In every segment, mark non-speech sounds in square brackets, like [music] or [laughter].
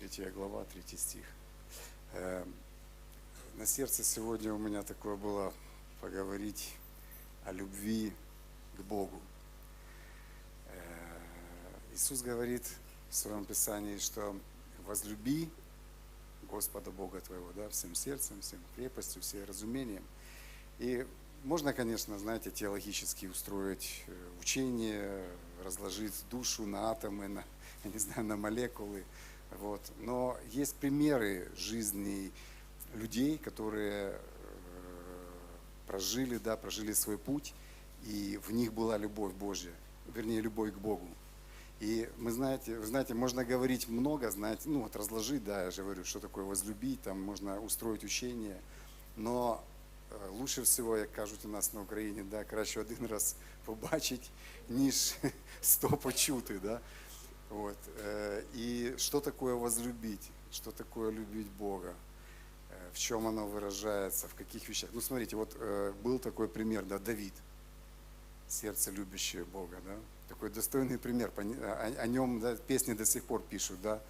третья глава, третий стих. Э, На сердце сегодня у меня такое было поговорить о любви к Богу. Э, Иисус говорит в своем Писании, что возлюби Господа Бога твоего, да, всем сердцем, всем крепостью, всем разумением. И можно, конечно, знаете, теологически устроить э, учение, разложить душу на атомы, на, [laughs] не знаю, на молекулы. Вот. Но есть примеры жизни людей, которые э, прожили, да, прожили свой путь, и в них была любовь Божья, вернее, любовь к Богу. И мы знаете, вы знаете, можно говорить много, знаете, ну вот разложить, да, я же говорю, что такое возлюбить, там можно устроить учение, но э, лучше всего, як кажуть у нас на Україні, да, краще один раз побачить, ніж сто почути, да. Вот. э, И что такое возлюбить? Что такое любить Бога? Э, В чем оно выражается, в каких вещах? Ну, смотрите, вот э, был такой пример, да, Давид, сердце любящее Бога, да? Такой достойный пример, пони- о, нем да, песни до сих пор пишут, [laughs] да?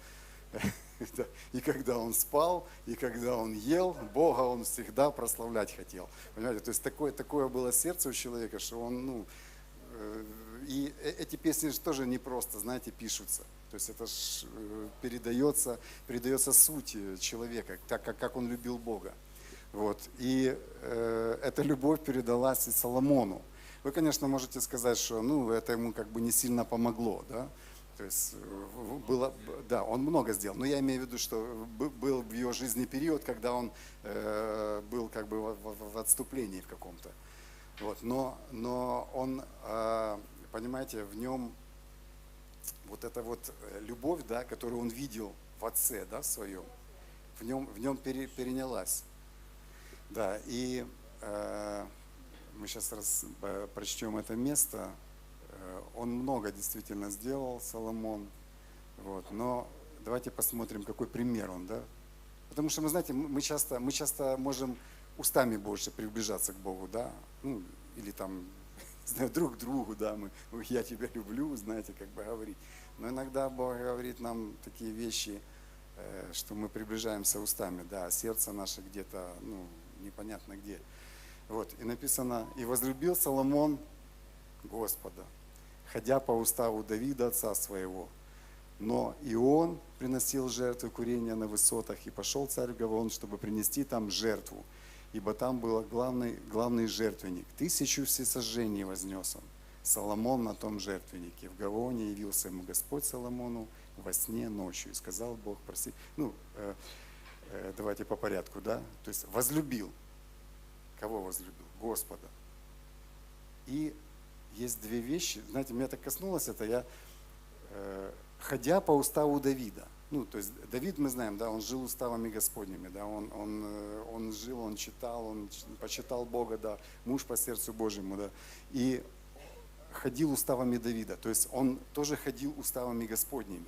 И когда он спал, и когда он ел, Бога он всегда прославлять хотел. Понимаете, то есть такое, такое было сердце у человека, что он, ну, и э- эти песни же тоже не просто, знаете, пишутся. То есть это ж э, передается, передается суть человека, так как, как он любил Бога. Вот. И э, эта любовь передалась и Соломону. Вы, конечно, можете сказать, что ну, это ему как бы не сильно помогло, да? То есть э, было, да, он много сделал, но я имею в виду, что бы- был в его жизни период, когда он э, был как бы в, в- в отступлении в каком-то. Вот. Но, но он, понимаете, в нем вот эта вот э, любовь, да, которую он видел в отце, да, своем, в нем, в нем пере- перенялась. Да, и э, мы сейчас раз, э, прочтем это место. Э, Он много действительно сделал, Соломон. Вот, но давайте посмотрим, какой пример он, да? Потому что, мы знаете, мы часто, мы часто можем устами больше приближаться к Богу, да? Ну, или там, друг другу, да, мы, «Ой, я тебя люблю, знаете, как бы говорить. Но иногда Бог говорит нам такие вещи, э, что мы приближаемся устами, да, а сердце наше где-то, ну, непонятно где. Вот, и написано, и возлюбил Соломон Господа, ходя по уставу Давида, отца своего. Но и он приносил жертвы курения на высотах, и пошел царь Гавон, чтобы принести там жертву, ибо там был главный, главный жертвенник. Тысячу всесожжений вознес он. Соломон на том жертвеннике. В Гавоне явился ему Господь Соломону во сне ночью. И сказал Бог, проси. Ну, э, э, давайте по порядку, да? То есть возлюбил. Кого возлюбил? Господа. И есть две вещи. Знаете, меня так коснулось это. Я, э, ходя по уставу Давида. Ну, то есть Давид, мы знаем, да, он жил уставами Господними, да, он, он, э, он жил, он читал, он почитал Бога, да, муж по сердцу Божьему, да, и ходил уставами Давида, то есть он тоже ходил уставами Господними.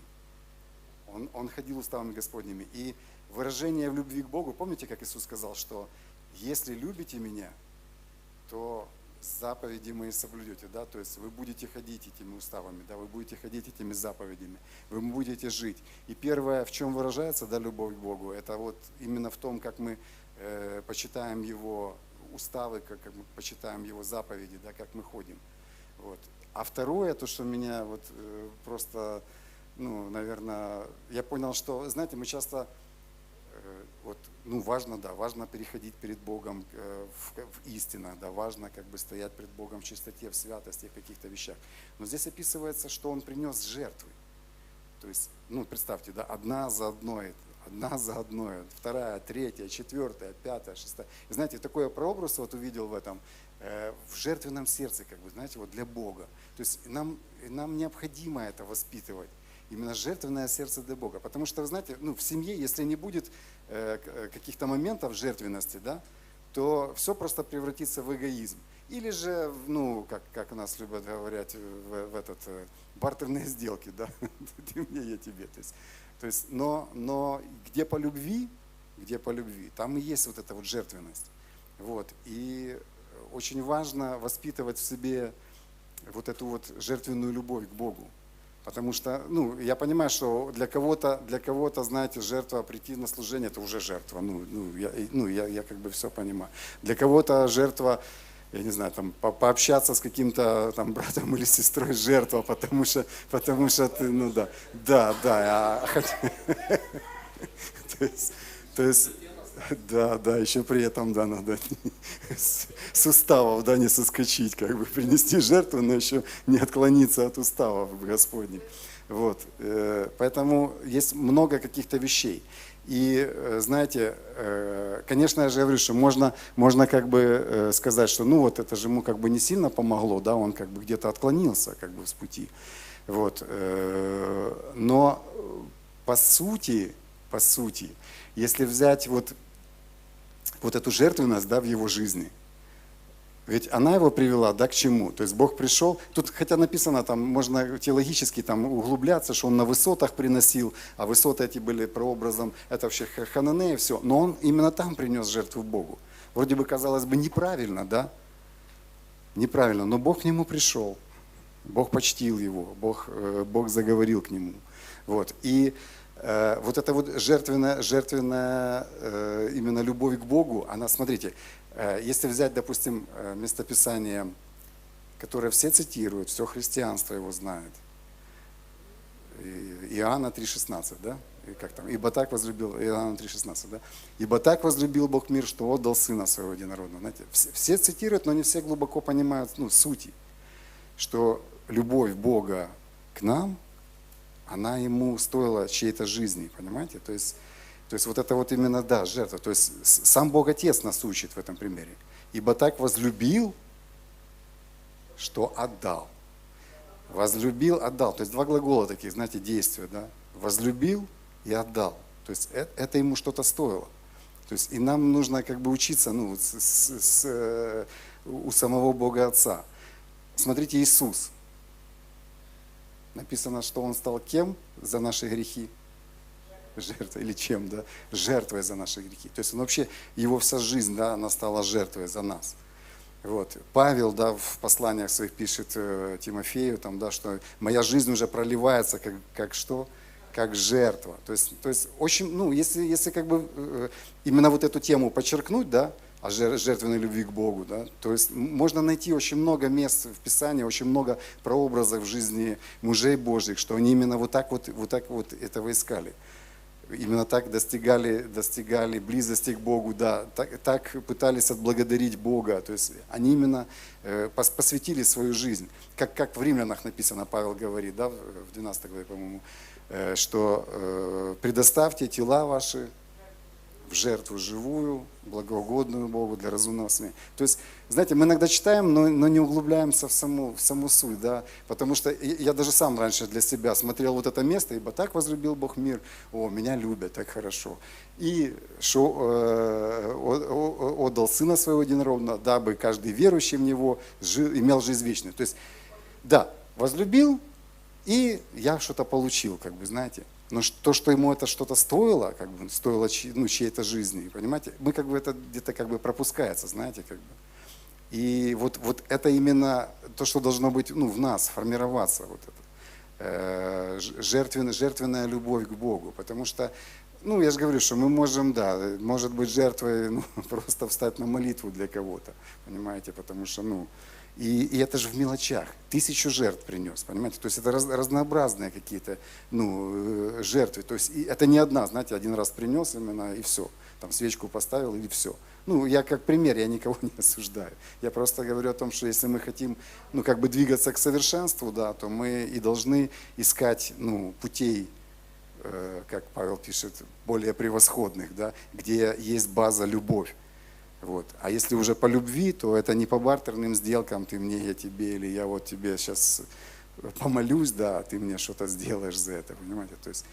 Он, он ходил уставами Господними. И выражение в любви к Богу, помните, как Иисус сказал, что если любите меня, то заповеди мои соблюдете, да, то есть вы будете ходить этими уставами, да, вы будете ходить этими заповедями, вы будете жить. И первое, в чем выражается, да, любовь к Богу, это вот именно в том, как мы э, почитаем Его уставы, как, как мы почитаем Его заповеди, да, как мы ходим. Вот. А второе, то, что меня вот э, просто, ну, наверное, я понял, что, знаете, мы часто вот, ну, важно, да, важно переходить перед Богом э, в, в истинах, да, важно как бы стоять перед Богом в чистоте, в святости, в каких-то вещах. Но здесь описывается, что он принес жертвы. То есть, ну, представьте, да, одна за одной, одна за одной, вторая, третья, четвертая, пятая, шестая. Знаете, такой прообраз вот увидел в этом, э, в жертвенном сердце, как бы, знаете, вот для Бога. То есть нам, нам необходимо это воспитывать. Именно жертвенное сердце для Бога. Потому что, вы знаете, ну, в семье, если не будет э, э, каких-то моментов жертвенности, да, то все просто превратится в эгоизм. Или же, ну, как, как у нас любят говорить в, в этот, э, бартерные сделки, да, [laughs] ты мне, я тебе. То есть, то есть, но, но где по любви, где по любви, там и есть вот эта вот жертвенность. Вот. И очень важно воспитывать в себе вот эту вот жертвенную любовь к Богу. Потому что, ну, я понимаю, что для кого-то, для кого-то, знаете, жертва прийти на служение, это уже жертва. Ну, ну, я, ну я, я как бы все понимаю. Для кого-то жертва, я не знаю, там, по пообщаться с каким-то там [laughs] братом или сестрой жертва, потому что, потому что ты, ну да, да, да. А, [laughs] то есть, то есть [laughs] да, да, еще при этом, да, надо [laughs] с суставов, да, не соскочить, как бы принести жертву, но еще не отклониться от уставов Господних. Вот, э, поэтому есть много каких-то вещей. И э, знаете, э, конечно, я же говорю, что можно, можно как бы сказать, что ну вот это же ему как бы не сильно помогло, да, он как бы где-то отклонился как бы с пути. Вот, но по сути, по сути, если взять вот вот эту жертвенность да, в его жизни. Ведь она его привела, да, к чему? То есть Бог пришел, тут хотя написано, там можно теологически там углубляться, что он на высотах приносил, а высоты эти были прообразом, это вообще Хананея, все, но он именно там принес жертву Богу. Вроде бы, казалось бы, неправильно, да? Неправильно, но Бог к нему пришел, Бог почтил его, Бог, э, Бог заговорил к нему. Вот. И вот эта вот жертвенная, жертвенная э, именно любовь к Богу, она, смотрите, э, если взять, допустим, местописание, которое все цитируют, все христианство его знает, Иоанна 3,16, да? И как там? Ибо так возлюбил, Иоанна 3,16, да? Ибо так возлюбил Бог мир, что отдал Сына Своего Единородного. Знаете, все, все цитируют, но не все глубоко понимают ну, сути, что любовь Бога к нам – она ему стоила чьей-то жизни, понимаете? То есть, то есть вот это вот именно, да, жертва. То есть сам Бог Отец нас учит в этом примере. Ибо так возлюбил, что отдал. Возлюбил, отдал. То есть два глагола таких, знаете, действия, да? Возлюбил и отдал. То есть это, это ему что-то стоило. То есть и нам нужно как бы учиться ну, с, с, с, э, у самого Бога Отца. Смотрите, Иисус – Написано, что Он стал кем за наши грехи? Жертвой или чем, да? Жертвой за наши грехи. То есть он вообще, его вся жизнь, да, она стала жертвой за нас. Вот. Павел, да, в посланиях своих пишет э, Тимофею, там, да, что моя жизнь уже проливается, как, как что? Как жертва. То есть, то есть очень, ну, если, если как бы э, именно вот эту тему подчеркнуть, да, о жертвенной любви к Богу. Да? То есть можно найти очень много мест в Писании, очень много прообразов в жизни мужей Божьих, что они именно вот так вот, вот, так вот этого искали. Именно так достигали, достигали близости к Богу, да, так, так пытались отблагодарить Бога. То есть они именно э, посвятили свою жизнь. Как, как в Римлянах написано, Павел говорит, да, в 12 главе, по-моему, э, что э, предоставьте тела ваши в жертву живую, благоугодную Богу для разумного смеха. То есть, знаете, мы иногда читаем, но, но не углубляемся в саму, в саму суть, да, потому что я даже сам раньше для себя смотрел вот это место, ибо так возлюбил Бог мир, о, меня любят, так хорошо. И что э, отдал Сына Своего Единородного, дабы каждый верующий в Него жил, имел жизнь вечную. То есть, да, возлюбил, и я что-то получил, как бы, знаете. Но то, что ему это что-то стоило, как бы стоило ну, чьей-то жизни, понимаете, мы как бы это где-то как бы пропускается, знаете, как бы. И вот, вот это именно то, что должно быть ну, в нас, формироваться, вот это. Э, жертвенная, жертвенная любовь к Богу. Потому что, ну, я же говорю, что мы можем, да, может быть, жертвой ну, [laughs] просто встать на молитву для кого-то, понимаете, потому что, ну, и, и это же в мелочах. Тысячу жертв принес, понимаете? То есть это раз, разнообразные какие-то ну, э, жертвы. То есть это не одна, знаете, один раз принес именно и все. Там свечку поставил и все. Ну, я как пример, я никого [laughs] не осуждаю. Я просто говорю о том, что если мы хотим, ну, как бы двигаться к совершенству, да, то мы и должны искать, ну, путей, э, как Павел пишет, более превосходных, да, где есть база любовь. Вот. А если уже по любви, то это не по бартерным сделкам, ты мне, я тебе, или я вот тебе сейчас помолюсь, да, а ты мне что-то сделаешь за это, понимаете? То есть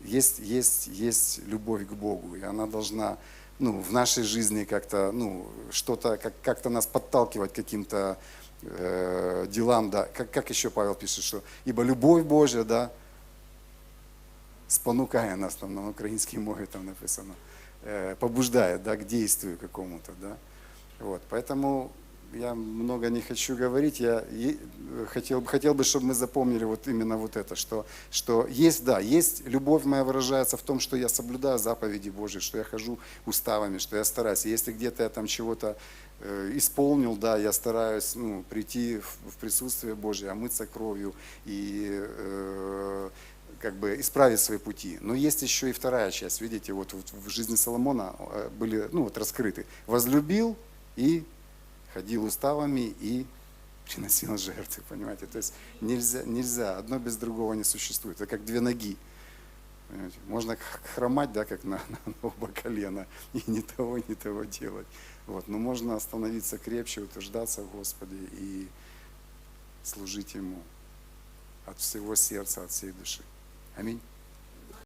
есть, есть, есть любовь к Богу, и она должна ну, в нашей жизни как-то, ну, что-то, как, как-то нас подталкивать каким-то э, делам, да. Как, как еще Павел пишет, что ибо любовь Божья, да, спонукая нас, там на украинской мове там написано, побуждает да, к действию какому-то. Да? Вот, поэтому я много не хочу говорить, я хотел, хотел бы, чтобы мы запомнили вот именно вот это, что, что есть, да, есть, любовь моя выражается в том, что я соблюдаю заповеди Божьи, что я хожу уставами, что я стараюсь. Если где-то я там чего-то э, исполнил, да, я стараюсь ну, прийти в присутствие Божье, омыться кровью и э, как бы исправить свои пути. Но есть еще и вторая часть, видите, вот, в жизни Соломона э, были, ну вот раскрыты. Возлюбил и ходил уставами и приносил жертвы, понимаете. То есть нельзя, нельзя, одно без другого не существует. Это как две ноги. Понимаете? Можно хромать, да, как на, [laughs] на оба колена, и ни того, ни того делать. Вот. Но можно остановиться крепче, утверждаться в Господе и служить Ему от всего сердца, от всей души. I mean,